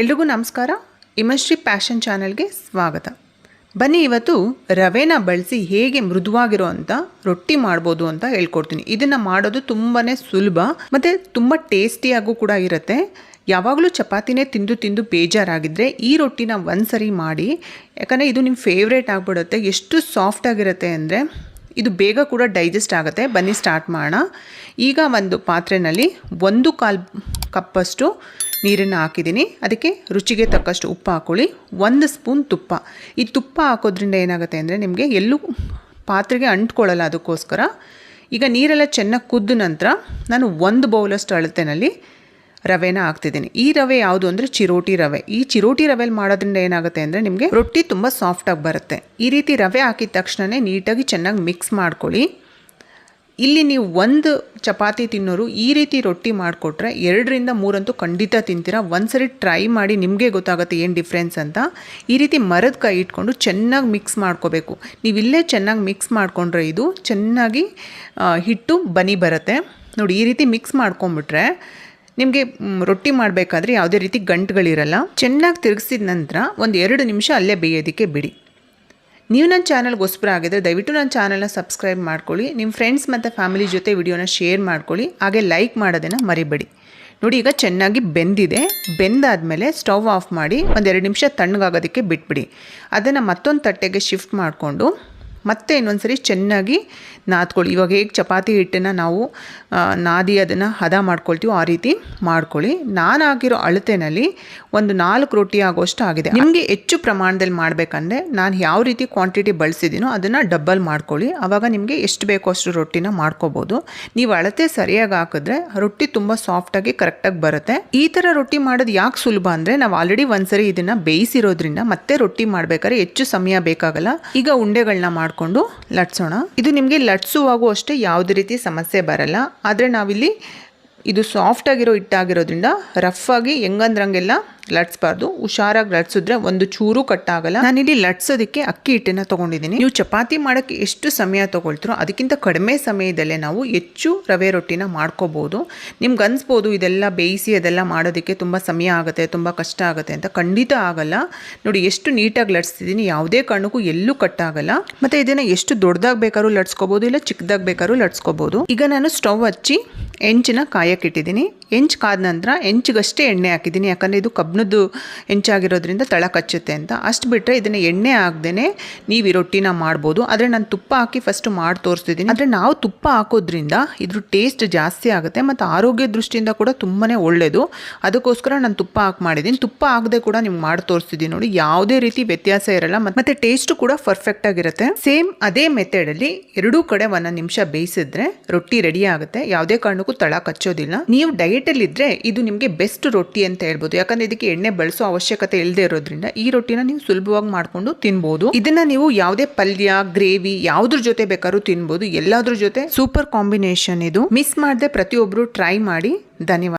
ಎಲ್ರಿಗೂ ನಮಸ್ಕಾರ. ಇಮಶ್ರೀ ಪ್ಯಾಷನ್ ಚಾನೆಲ್ಗೆ ಸ್ವಾಗತ. ಬನ್ನಿ, ಇವತ್ತು ರವೆನ ಬಳಸಿ ಹೇಗೆ ಮೃದುವಾಗಿರೋ ಅಂತ, ರೊಟ್ಟಿ ಮಾಡ್ಬೋದು ಅಂತ ಹೇಳ್ಕೊಡ್ತೀನಿ. ಇದನ್ನು ಮಾಡೋದು ತುಂಬಾ ಸುಲಭ, ಮತ್ತು ತುಂಬ ಟೇಸ್ಟಿಯಾಗೂ ಕೂಡ ಇರುತ್ತೆ. ಯಾವಾಗಲೂ ಚಪಾತಿನೇ ತಿಂದು ತಿಂದು ಬೇಜಾರಾಗಿದ್ದರೆ ಈ ರೊಟ್ಟಿನ ಒಂದು ಸರಿ ಮಾಡಿ. ಯಾಕಂದರೆ ಇದು ನಿಮ್ಮ ಫೇವ್ರೇಟ್ ಆಗಿಬಿಡುತ್ತೆ. ಎಷ್ಟು ಸಾಫ್ಟಾಗಿರುತ್ತೆ ಅಂದರೆ ಇದು ಬೇಗ ಕೂಡ ಡೈಜೆಸ್ಟ್ ಆಗುತ್ತೆ. ಬನ್ನಿ ಸ್ಟಾರ್ಟ್ ಮಾಡೋಣ. ಈಗ ಒಂದು ಪಾತ್ರೆಯಲ್ಲಿ ಒಂದು ಕಾಲು ಕಪ್ಪಷ್ಟು ನೀರನ್ನು ಹಾಕಿದ್ದೀನಿ. ಅದಕ್ಕೆ ರುಚಿಗೆ ತಕ್ಕಷ್ಟು ಉಪ್ಪು ಹಾಕ್ಕೊಳ್ಳಿ ಒಂದು ಸ್ಪೂನ್ ತುಪ್ಪ. ಈ ತುಪ್ಪ ಹಾಕೋದ್ರಿಂದ ಏನಾಗುತ್ತೆ ಅಂದರೆ ನಿಮಗೆ ಎಲ್ಲೂ ಪಾತ್ರೆಗೆ ಅಂಟ್ಕೊಳ್ಳಲ್ಲ ಅದಕ್ಕೋಸ್ಕರ. ಈಗ ನೀರೆಲ್ಲ ಚೆನ್ನಾಗಿ ಕುದ್ದ ನಂತರ ನಾನು ಒಂದು ಬೌಲಷ್ಟು ಅಳತೆನಲ್ಲಿ ರವೆನ ಹಾಕ್ತಿದ್ದೀನಿ. ಈ ರವೆ ಯಾವುದು ಅಂದರೆ ಚಿರೋಟಿ ರವೆ. ಈ ಚಿರೋಟಿ ರವೆಲಿ ಮಾಡೋದ್ರಿಂದ ಏನಾಗುತ್ತೆ ಅಂದರೆ ನಿಮಗೆ ರೊಟ್ಟಿ ತುಂಬ ಸಾಫ್ಟಾಗಿ ಬರುತ್ತೆ. ಈ ರೀತಿ ರವೆ ಹಾಕಿದ ತಕ್ಷಣವೇ ನೀಟಾಗಿ ಚೆನ್ನಾಗಿ ಮಿಕ್ಸ್ ಮಾಡ್ಕೊಳ್ಳಿ. ಇಲ್ಲಿ ನೀವು ಒಂದು ಚಪಾತಿ ತಿನ್ನೋರು ಈ ರೀತಿ ರೊಟ್ಟಿ ಮಾಡಿಕೊಟ್ರೆ ಎರಡರಿಂದ ಮೂರಂತೂ ಖಂಡಿತ ತಿಂತೀರಾ. ಒಂದ್ಸರಿ ಟ್ರೈ ಮಾಡಿ ನಿಮಗೆ ಗೊತ್ತಾಗುತ್ತೆ ಏನು ಡಿಫ್ರೆನ್ಸ್ ಅಂತ. ಈ ರೀತಿ ಮರದ ಕೈ ಇಟ್ಕೊಂಡು ಚೆನ್ನಾಗಿ ಮಿಕ್ಸ್ ಮಾಡ್ಕೋಬೇಕು. ನೀವು ಇಲ್ಲೇ ಚೆನ್ನಾಗಿ ಮಿಕ್ಸ್ ಮಾಡಿಕೊಂಡ್ರೆ ಇದು ಚೆನ್ನಾಗಿ ಹಿಟ್ಟು ಬನಿ ಬರುತ್ತೆ. ನೋಡಿ, ಈ ರೀತಿ ಮಿಕ್ಸ್ ಮಾಡ್ಕೊಂಬಿಟ್ರೆ ನಿಮಗೆ ರೊಟ್ಟಿ ಮಾಡಬೇಕಾದ್ರೆ ಯಾವುದೇ ರೀತಿ ಗಂಟುಗಳಿರಲ್ಲ. ಚೆನ್ನಾಗಿ ತಿರುಗಿಸಿದ ನಂತರ ಒಂದು ಎರಡು ನಿಮಿಷ ಅಲ್ಲೇ ಬೇಯೋದಕ್ಕೆ ಬಿಡಿ. ನೀವು ನನ್ನ ಚಾನಲ್ಗೆ ಹೊಸಬ್ರು ಆಗಿದ್ರೆ ದಯವಿಟ್ಟು ನನ್ನ ಚಾನಲ್ನ ಸಬ್ಸ್ಕ್ರೈಬ್ ಮಾಡ್ಕೊಳ್ಳಿ. ನಿಮ್ಮ ಫ್ರೆಂಡ್ಸ್ ಮತ್ತು ಫ್ಯಾಮಿಲಿ ಜೊತೆ ವಿಡಿಯೋನ ಶೇರ್ ಮಾಡ್ಕೊಳ್ಳಿ. ಹಾಗೆ ಲೈಕ್ ಮಾಡೋದನ್ನು ಮರಿಬೇಡಿ. ನೋಡಿ, ಈಗ ಚೆನ್ನಾಗಿ ಬೆಂದಿದೆ. ಬೆಂದಾದಮೇಲೆ ಸ್ಟವ್ ಆಫ್ ಮಾಡಿ ಒಂದೆರಡು ನಿಮಿಷ ತಣ್ಣಗಾಗೋದಕ್ಕೆ ಬಿಟ್ಬಿಡಿ. ಅದನ್ನು ಮತ್ತೊಂದು ತಟ್ಟೆಗೆ ಶಿಫ್ಟ್ ಮಾಡಿಕೊಂಡು ಮತ್ತೆ ಇನ್ನೊಂದ್ಸರಿ ಚೆನ್ನಾಗಿ ನಾದ್ಕೊಳ್ಳಿ. ಇವಾಗ ಹೇಗೆ ಚಪಾತಿ ಹಿಟ್ಟನ್ನು ನಾವು ನಾದಿ ಅದನ್ನು ಹದ ಮಾಡ್ಕೊಳ್ತೀವೋ ಆ ರೀತಿ ಮಾಡ್ಕೊಳ್ಳಿ. ನಾನು ಹಾಕಿರೋ ಅಳತೆನಲ್ಲಿ ಒಂದು ನಾಲ್ಕು ರೊಟ್ಟಿ ಆಗೋಷ್ಟು ಆಗಿದೆ. ನಿಮಗೆ ಹೆಚ್ಚು ಪ್ರಮಾಣದಲ್ಲಿ ಮಾಡಬೇಕಂದ್ರೆ ನಾನು ಯಾವ ರೀತಿ ಕ್ವಾಂಟಿಟಿ ಬಳಸಿದ್ದೀನೋ ಅದನ್ನು ಡಬ್ಬಲ್ ಮಾಡ್ಕೊಳ್ಳಿ. ಆವಾಗ ನಿಮಗೆ ಎಷ್ಟು ಬೇಕೋ ಅಷ್ಟು ರೊಟ್ಟಿನ ಮಾಡ್ಕೋಬೋದು. ನೀವು ಅಳತೆ ಸರಿಯಾಗಿ ಹಾಕಿದ್ರೆ ರೊಟ್ಟಿ ತುಂಬ ಸಾಫ್ಟಾಗಿ ಕರೆಕ್ಟಾಗಿ ಬರುತ್ತೆ. ಈ ಥರ ರೊಟ್ಟಿ ಮಾಡೋದು ಯಾಕೆ ಸುಲಭ ಅಂದರೆ ನಾವು ಆಲ್ರೆಡಿ ಒಂದ್ಸರಿ ಇದನ್ನು ಬೇಯಿಸಿರೋದ್ರಿಂದ ಮತ್ತೆ ರೊಟ್ಟಿ ಮಾಡಬೇಕಾದ್ರೆ ಹೆಚ್ಚು ಸಮಯ ಬೇಕಾಗಲ್ಲ. ಈಗ ಉಂಡೆಗಳನ್ನ ಮಾಡಿಕೊಂಡು ಲಟ್ಸೋಣ. ಇದು ನಿಮಗೆ ಲಟ್ಸುವಾಗೂ ಅಷ್ಟೇ ಯಾವುದೇ ರೀತಿ ಸಮಸ್ಯೆ ಬರಲ್ಲ. ಆದರೆ ನಾವಿಲ್ಲಿ ಇದು ಸಾಫ್ಟಾಗಿರೋ ಹಿಟ್ಟಾಗಿರೋದ್ರಿಂದ ರಫ್ ಆಗಿ ಹೆಂಗಂದ್ರಂಗೆಲ್ಲ ಲಟ್ಸ್ಬಾರ್ದು. ಹುಷಾರಾಗಿ ಲಟ್ಸಿದ್ರೆ ಒಂದು ಚೂರು ಕಟ್ಟಾಗಲ್ಲ. ನಾನಿಲ್ಲಿ ಲಟ್ಸೋದಕ್ಕೆ ಅಕ್ಕಿ ಹಿಟ್ಟನ್ನ ತೊಗೊಂಡಿದ್ದೀನಿ. ನೀವು ಚಪಾತಿ ಮಾಡೋಕ್ಕೆ ಎಷ್ಟು ಸಮಯ ತೊಗೊಳ್ತೀರೋ ಅದಕ್ಕಿಂತ ಕಡಿಮೆ ಸಮಯದಲ್ಲೇ ನಾವು ಹೆಚ್ಚು ರವೆ ರೊಟ್ಟಿನ ಮಾಡ್ಕೋಬೋದು. ನಿಮ್ಗೆ ಅನ್ಸ್ಬೋದು ಇದೆಲ್ಲ ಬೇಯಿಸಿ ಅದೆಲ್ಲ ಮಾಡೋದಕ್ಕೆ ತುಂಬ ಸಮಯ ಆಗುತ್ತೆ, ತುಂಬ ಕಷ್ಟ ಆಗುತ್ತೆ ಅಂತ. ಖಂಡಿತ ಆಗಲ್ಲ. ನೋಡಿ, ಎಷ್ಟು ನೀಟಾಗಿ ಲಟ್ಸ್ತಿದ್ದೀನಿ, ಯಾವುದೇ ಕಾರಣಕ್ಕೂ ಎಲ್ಲೂ ಕಟ್ಟಾಗಲ್ಲ. ಮತ್ತು ಇದನ್ನು ಎಷ್ಟು ದೊಡ್ಡದಾಗಿ ಬೇಕಾದ್ರೂ ಲಟ್ಸ್ಕೋಬೋದು, ಇಲ್ಲ ಚಿಕ್ಕದಾಗಿ ಬೇಕಾದ್ರೂ ಲಟ್ಸ್ಕೋಬೋದು. ಈಗ ನಾನು ಸ್ಟವ್ ಹಚ್ಚಿ, ಹೆಂಚಿನ ಕಾಯಕ್ಕಿಟ್ಟಿದ್ದೀನಿ ಹೆಂಚು ಕಾದ ನಂತರ ಹೆಂಚಿಗಷ್ಟೇ ಎಣ್ಣೆ ಹಾಕಿದ್ದೀನಿ. ಯಾಕಂದರೆ ಇದು ಕಬ್ಬಿಣದ್ದು ಹೆಂಚಾಗಿರೋದ್ರಿಂದ ತಳ ಕಚ್ಚುತ್ತೆ ಅಂತ. ಅಷ್ಟು ಬಿಟ್ಟರೆ ಇದನ್ನು ಎಣ್ಣೆ ಹಾಕ್ದೇ ನೀವು ಈ ರೊಟ್ಟಿನ ಮಾಡ್ಬೋದು. ಆದರೆ ನಾನು ತುಪ್ಪ ಹಾಕಿ ಫಸ್ಟ್ ಮಾಡಿ ತೋರಿಸ್ತಿದ್ದೀನಿ. ಆದರೆ ನಾವು ತುಪ್ಪ ಹಾಕೋದ್ರಿಂದ ಇದ್ರ ಟೇಸ್ಟ್ ಜಾಸ್ತಿ ಆಗುತ್ತೆ ಮತ್ತು ಆರೋಗ್ಯ ದೃಷ್ಟಿಯಿಂದ ಕೂಡ ತುಂಬಾ ಒಳ್ಳೆಯದು ಅದಕ್ಕೋಸ್ಕರ ನಾನು ತುಪ್ಪ ಹಾಕಿ ಮಾಡಿದ್ದೀನಿ. ತುಪ್ಪ ಹಾಕದೆ ಕೂಡ ನಿಮ್ಗೆ ಮಾಡಿ ತೋರಿಸ್ತಿದ್ದೀನಿ ನೋಡಿ. ಯಾವುದೇ ರೀತಿ ವ್ಯತ್ಯಾಸ ಇರಲ್ಲ ಮತ್ತು ಟೇಸ್ಟ್ ಕೂಡ ಪರ್ಫೆಕ್ಟ್ ಆಗಿರುತ್ತೆ. ಸೇಮ್ ಅದೇ ಮೆಥಡಲ್ಲಿ ಎರಡೂ ಕಡೆ ಒಂದೊಂದು ನಿಮಿಷ ಬೇಯಿಸಿದ್ರೆ ರೊಟ್ಟಿ ರೆಡಿ ಆಗುತ್ತೆ. ಯಾವುದೇ ಕಾರಣಕ್ಕೂ ತಳ ಕಚ್ಚೋದಿಲ್ಲ. ನೀವು ಡಯಟಲ್ಲಿ ಇದ್ರೆ ಇದು ನಿಮಗೆ ಬೆಸ್ಟ್ ರೊಟ್ಟಿ ಅಂತ ಹೇಳ್ಬೋದು. ಯಾಕಂದ್ರೆ ಇದಕ್ಕೆ ಎಣ್ಣೆ ಬಳಸೋ ಅವಶ್ಯಕತೆ ಇಲ್ಲದೆ ಇರೋದ್ರಿಂದ ಈ ರೊಟ್ಟಿನ ನೀವು ಸುಲಭವಾಗಿ ಮಾಡ್ಕೊಂಡು ತಿನ್ಬೋದು. ಇದನ್ನ ನೀವು ಯಾವುದೇ ಪಲ್ಯ, ಗ್ರೇವಿ ಯಾವುದ್ರ ಜೊತೆ ಬೇಕಾದ್ರೂ ತಿನ್ಬೋದು. ಎಲ್ಲಾದ್ರ ಜೊತೆ ಸೂಪರ್ ಕಾಂಬಿನೇಷನ್ ಇದು. ಮಿಸ್ ಮಾಡದೆ ಪ್ರತಿಯೊಬ್ಬರು ಟ್ರೈ ಮಾಡಿ. ಧನ್ಯವಾದ.